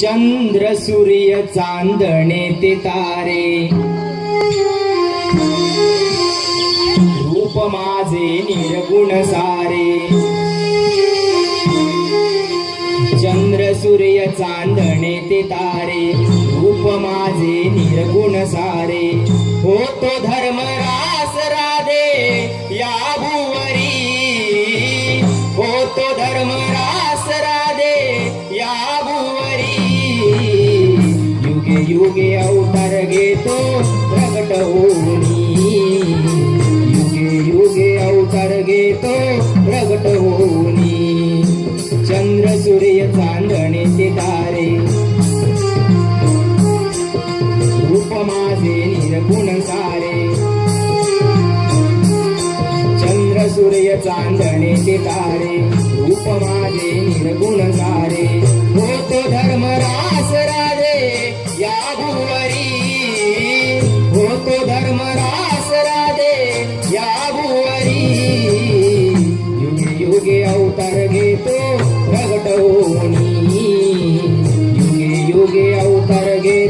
चंद्र सूर्य चांदणे ते तारे. रूप माझे निर्गुण सारे. चंद्र सूर्य चांदणे ते तारे. रूप माझे निर्गुण सारे. होतो धर्म रास राधे या भुवरी. होतो धर्म युगे अवतार घेतो प्रगट होनी युगे युगे अवतार घेतो प्रगट होनी चंद्र सूर्य चांदणे ते तारे. रूप माझे निर्गुण सारे. चंद्र सूर्य चांदणे ते तारे.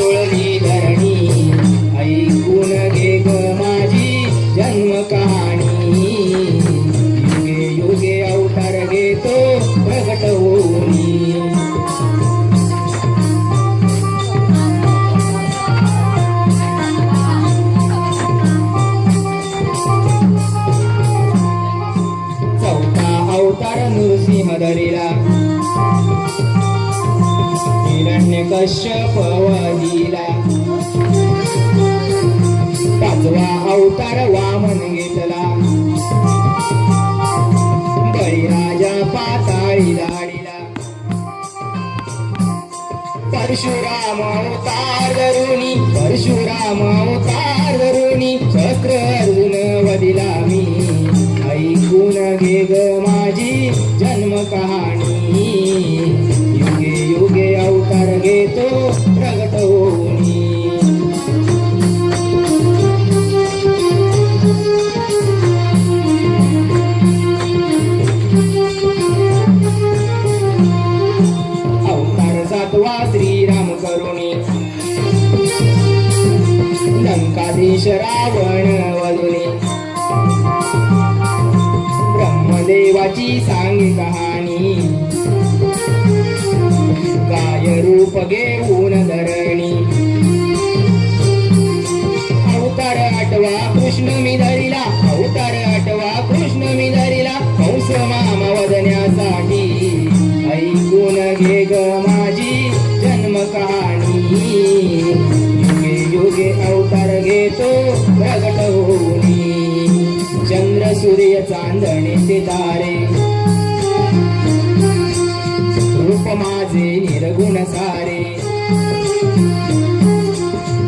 उळावर धरणी ऐकून घे ग माझी जन्म कहाणी युगे युगे अवतार घेतो प्रगट होऊन चौथा अवतार नृसिंह धरिला हिरण्य कश्यप वधिला पाचवा अवतार वामन घेतला. बळीराजा पाताळी लाडीला. परशुराम अवतार धरुणी परशुराम अवतार धरुणी शस्त्र अर्जुन वदिला मी. ऐकून घे ग माझी जन्म कहाणी मार्गे तो प्रगट होनी अवतार सातवा श्रीराम करुणी। लंकाधीश रावण वधुनी ब्रह्मदेवाची सांगी कहाणी। रूप घेऊन धरणी अवतार आठवा कृष्ण मी धरिला अवतार आठवा कृष्ण मी धरिला हंस माम वदण्यासाठी ऐकून घे ग माझी जन्म कहाणी. युगे युगे अवतार घेतो प्रगट होऊन. चंद्र सूर्य चांदणे ते तारे माझे निर्गुण सारे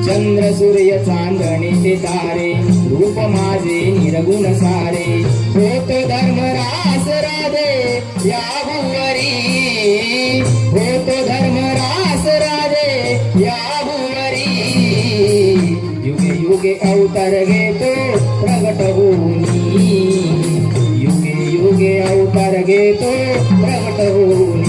चंद्र सूर्य चांदणीचे ते तारे रूप माझे निर्गुण सारे होत धर्म रास राधे या भुवरी. होत धर्म रास राधे या भुवरी. युगे युगे अवतार घेतो प्रगट होनी युगे युगे अवतार घेतो प्रगट होनी